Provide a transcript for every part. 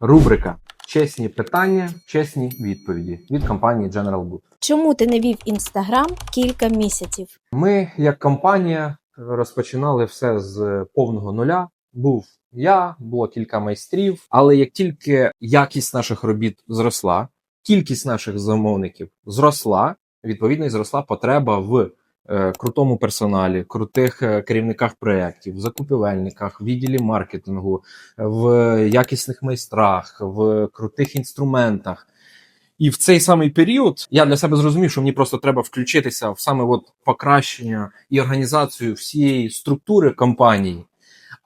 Рубрика Чесні питання, чесні відповіді від компанії General Boot. Чому ти не вів інстаграм кілька місяців? Ми, як компанія, розпочинали все з повного нуля. Був я, було кілька майстрів. Але як тільки якість наших робіт зросла, кількість наших замовників зросла, відповідно, і зросла потреба в крутому персоналі, крутих е, керівниках проєктів, закупівельниках, відділі маркетингу, в якісних майстрах, в крутих інструментах. І в цей самий період я для себе зрозумів, що мені просто треба включитися в саме от покращення і організацію всієї структури компанії.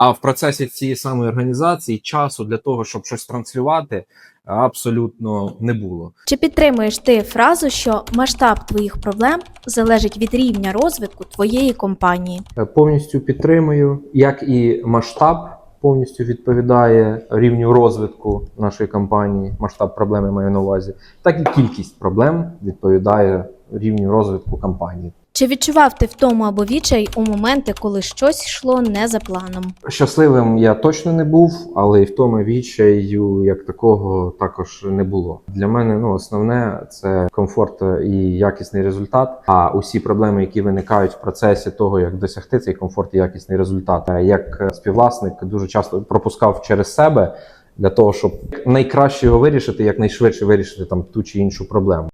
А в процесі цієї самої організації часу для того, щоб щось транслювати, абсолютно не було. Чи підтримуєш ти фразу, що масштаб твоїх проблем залежить від рівня розвитку твоєї компанії? Е, Повністю підтримую, як і масштаб повністю відповідає рівню розвитку нашої компанії. Масштаб проблеми маю на увазі, так і кількість проблем відповідає рівню розвитку компанії. Чи відчував ти втому або відчай у моменти, коли щось йшло не за планом? Щасливим я точно не був, але і в тому відчаю як такого також не було. Для мене ну основне це комфорт і якісний результат. А усі проблеми, які виникають в процесі того, як досягти цей комфорт і якісний результат, Е, як співвласник дуже часто пропускав через себе для того, щоб найкраще його вирішити, якнайшвидше вирішити там ту чи іншу проблему.